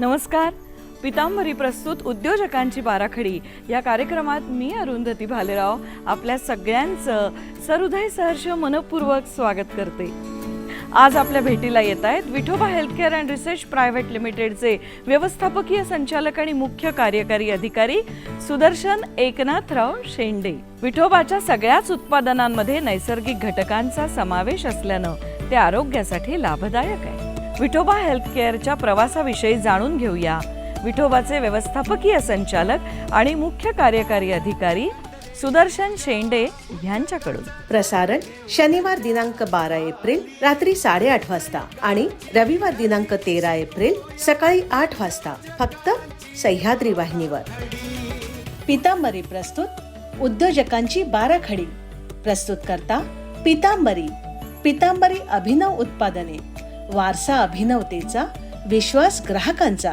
नमस्कार. पितांबरी प्रस्तुत उद्योजकांची बाराखडी या कार्यक्रमात मी अरुंधती भालेराव आपल्या सगळ्यांचं सहृदय सहर्ष मनपूर्वक स्वागत करते. आज आपल्या भेटीला येत आहेत Vithoba healthcare and research private लिमिटेडचे व्यवस्थापकीय संचालक आणि मुख्य कार्यकारी अधिकारी सुदर्शन एकनाथराव शेंडे. विठोबाच्या सगळ्याच उत्पादनांमध्ये नैसर्गिक घटकांचा समावेश असल्यानं ते आरोग्यासाठी लाभदायक आहे. विठोबा हेल्थकेअरच्या प्रवासाविषयी जाणून घेऊया. विठोबाचे व्यवस्थापकीय संचालक आणि मुख्य कार्यकारी अधिकारी सुदर्शन शेंडे यांच्याकडून. प्रसारण शनिवार दिनांक बारा एप्रिल रात्री साडेआठ वाजता आणि रविवार दिनांक तेरा एप्रिल सकाळी आठ वाजता फक्त सह्याद्री वाहिनीवर. पितांबरी प्रस्तुत उद्योजकांची बाराखडी. प्रस्तुत करता पितांबरी. पितांबरी अभिनव उत्पादने. वारसा अभिनवतेचा विश्वास ग्राहकांचा